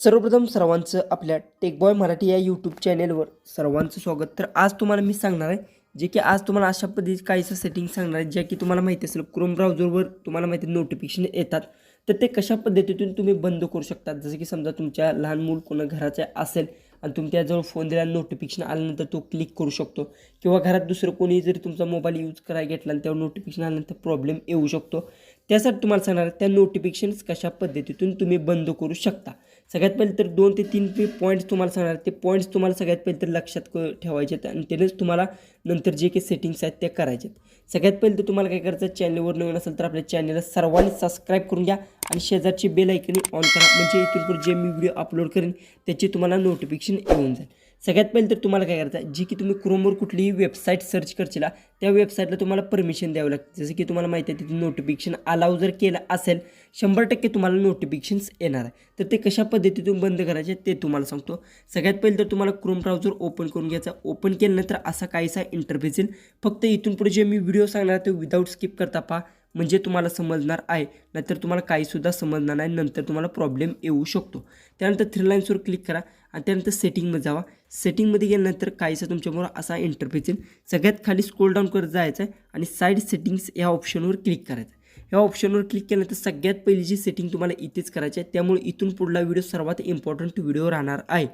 सर्वप्रथम सर्वांचं आपल्या टेकबॉय मराठी या यूट्यूब चॅनेलवर सर्वांचं स्वागत. तर आज तुम्हाला मी सांगणार आहे जे की आज तुम्हाला अशा पद्धतीचे काहीसं सेटिंग सांगणार आहे ज्या की तुम्हाला माहिती असेल क्रोम ब्राउझरवर तुम्हाला माहिती नोटिफिकेशन येतात. तर ते कशा पद्धतीतून तुम्ही बंद करू शकता जसं की समजा तुमच्या लहान मूल कोणा घराचे असेल आणि तुम्ही त्याजवळ फोन दिला नोटिफिकेशन आल्यानंतर तो क्लिक करू शकतो. किंवा घरात दुसरं कोणी जरी तुमचा मोबाईल यूज करायला घेतला आणि त्यावर नोटिफिकेशन आल्यानंतर प्रॉब्लेम येऊ शकतो. त्यासाठी तुम्हाला सांगणार आहे त्या नोटिफिकेशन्स कशा पद्धतीतून तुम्ही बंद करू शकता? सगळ्यात पहिले तर दोन ते तीन पे पॉईंट्स तुम्हाला सांगणार. ते पॉईंट्स तुम्हाला सगळ्यात पहिले तर लक्षात ठेवायचे आहेत आणि त्यानेच तुम्हाला नंतर जे काही सेटिंग्स आहेत ते करायचे आहेत सगळ्यात पहिले तर तुम्हाला काय करायचं? चॅनलवर नवीन असेल तर आपल्या चॅनलला सर्वांनी सबस्क्राईब करून घ्या. आणि शेजारची बेल ऐकणी ऑन करा. म्हणजे इथून पुढे जे मी व्हिडिओ अपलोड करेन त्याची तुम्हाला नोटिफिकेशन येऊन जाईल. सगळ्यात पहिले तर तुम्हाला काय करायचं आहे? जी की तुम्ही क्रोमवर कुठलीही वेबसाईट सर्च करशील त्या वेबसाईटला तुम्हाला परमिशन द्यावं लागतं. जसं की तुम्हाला माहिती आहे तिथे नोटिफिकेशन अलाव जर केलं असेल शंभर टक्के तुम्हाला नोटिफिकेशन्स येणार आहे. तर ते कशा पद्धतीतून बंद करायचे ते तुम्हाला सांगतो. सगळ्यात पहिले तर तुम्हाला क्रोम ब्राउझर ओपन करून घ्यायचा ओपन केल्यानंतर असा काहीसा इंटरफेस येईल. फक्त इथून पुढे जे मी व्हिडिओ सांगणार ते विदाऊट स्किप करता पहा. म्हणजे तुम्हाला समजणार आहे. नाहीतर तुम्हाला काहीसुद्धा समजणार नाही. नंतर तुम्हाला प्रॉब्लेम येऊ शकतो. त्यानंतर थ्री लाईन्सवर क्लिक करा आणि त्यानंतर सेटिंगमध्ये जावा. सेटिंगमध्ये गेल्यानंतर काहीसा तुमच्यामुळं असा इंटरफेस येईल. सगळ्यात खाली स्क्रोल डाऊन करत जायचं आहे आणि साईड सेटिंग्स या ऑप्शनवर क्लिक करायचं या ऑप्शनवर क्लिक केल्यानंतर सगळ्यात पहिली जी सेटिंग तुम्हाला इथेच करायची आहे त्यामुळे इथून पुढला व्हिडिओ सर्वात इम्पॉर्टंट व्हिडिओ राहणार आहे.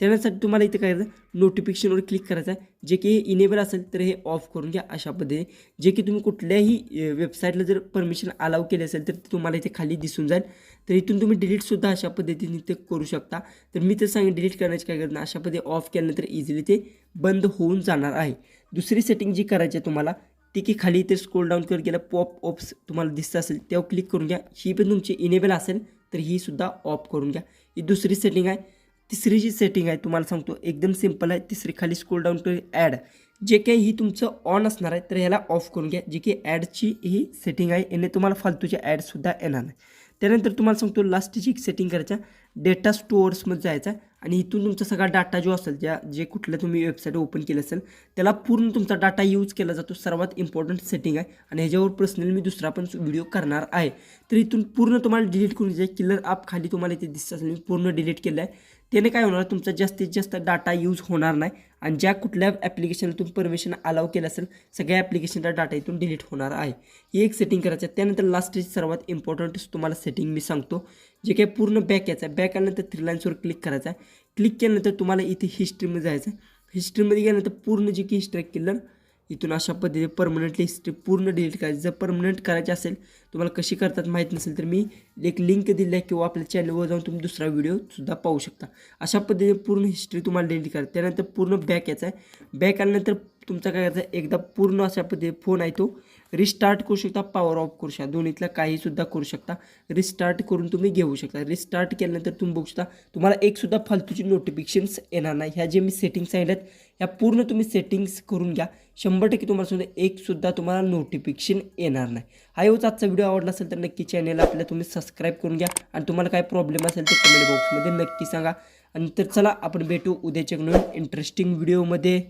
त्यासाठी तुम्हाला इथे काय करायचं नोटिफिकेशनवर क्लिक करायचं आहे. जे की हे इनेबल असेल तर हे ऑफ करून घ्या अशा पद्धतीने. जे की तुम्ही कुठल्याही वेबसाईटला जर परमिशन अलाव केली असेल तर ते तुम्हाला इथे खाली दिसून जाईल. तर इथून तुम्ही डिलीटसुद्धा अशा पद्धतीने ते करू शकता. तर मी तर सांगेन डिलीट करण्याची काय करत नाही. अशा पद्धती ऑफ केल्यानंतर इझिली ते बंद होऊन जाणार आहे. दुसरी सेटिंग जी करायची आहे तुम्हाला ती की खाली इथे स्क्रोल डाऊन करत गेलं पॉप ऑप्स तुम्हाला दिसत असेल तेव्हा क्लिक करून घ्या. ही पण तुमची इनेबल असेल तर ही सुद्धा ऑफ करून घ्या. ही दुसरी सेटिंग आहे. तिसरी जी सेटिंग आहे तुम्हाला सांगतो एकदम सिंपल आहे. तिसरी खाली स्क्रोल डाऊन कर ॲड जे काही ही तुमचं ऑन असणार आहे तर ह्याला ऑफ करून घ्या. जी की ॲडची ही सेटिंग आहे याने तुम्हाला फालतूचे ॲडसुद्धा येणार नाही. त्यानंतर तुम्हाला सांगतो लास्टची एक सेटिंग करायचा डेटा स्टोअर्समध्ये जायचा. आणि इथून तुमचा सगळा डाटा जो असेल ज्या जे कुठलं तुम्ही वेबसाईट ओपन केलं असेल त्याला पूर्ण तुमचा डाटा यूज केला जातो. सर्वात इम्पॉर्टंट सेटिंग आहे. आणि ह्याच्यावर पर्सनली मी दुसरा पण व्हिडिओ करणार आहे. तर इथून पूर्ण तुम्हाला डिलीट करून जे किलर आप खाली तुम्हाला इथे दिसत असेल. मी पूर्ण डिलीट केलं आहे त्याने काय होणार? तुमचा जास्तीत जास्त डाटा यूज होणार नाही. आणि ज्या कुठल्या ॲप्लिकेशनला तुम्ही परमिशन अलाव केलं असेल सगळ्या ॲप्लिकेशनचा डाटा इथून डिलीट होणार आहे. ही एक सेटिंग करायचं आहे. त्यानंतर लास्टची सर्वात इम्पॉर्टंट तुम्हाला सेटिंग मी सांगतो. जे काही पूर्ण बॅक यायचं आहे. बॅक आल्यानंतर थ्री लाईन्सवर क्लिक करायचं आहे. क्लिक केल्यानंतर तुम्हाला इथे हिस्ट्रीमध्ये जायचं आहे. हिस्ट्रीमध्ये गेल्यानंतर पूर्ण जी की हिस्ट्री किल्लर इथून अशा पद्धतीने परमनंटली हिस्ट्री पूर्ण डिलीट करायची. जर परमनंट करायची असेल तुम्हाला कशी करतात माहीत नसेल तर मी एक लिंक दिली आहे किंवा आपल्या चॅनलवर जाऊन तुम्ही दुसरा व्हिडिओसुद्धा पाहू शकता. अशा पद्धतीने पूर्ण हिस्ट्री तुम्हाला डिलीट करा त्यानंतर पूर्ण बॅक यायचा आहे. बॅक आल्यानंतर तुमचा काय करायचा एकदा पूर्ण अशा पद्धती फोन आहे तो रिस्टार्ट करू शकता पॉवर ऑफ करू शकता. दोन्हीतला काहीसुद्धा करू शकता. रिस्टार्ट करून तुम्ही घेऊ शकता. रिस्टार्ट केल्यानंतर तुम्ही बघू शकता तुम्हाला एकसुद्धा फालतूची नोटिफिकेशन्स येणार नाही. ह्या जे मी सेटिंग्स सांगितल्यात ह्या पूर्ण तुम्ही सेटिंग्स करून घ्या. शंभर टक्के तुम्हाला सुद्धा एकसुद्धा तुम्हाला नोटिफिकेशन येणार नाही. हा एवढाच आजचा व्हिडिओ आवडला असेल तर नक्की चॅनल आपल्या तुम्ही सबस्क्राईब करून घ्या. आणि तुम्हाला काय प्रॉब्लेम असेल तर कमेंट बॉक्समध्ये नक्की सांगा. आणि तर चला आपण भेटू उद्याच्या नवीन इंटरेस्टिंग व्हिडिओमध्ये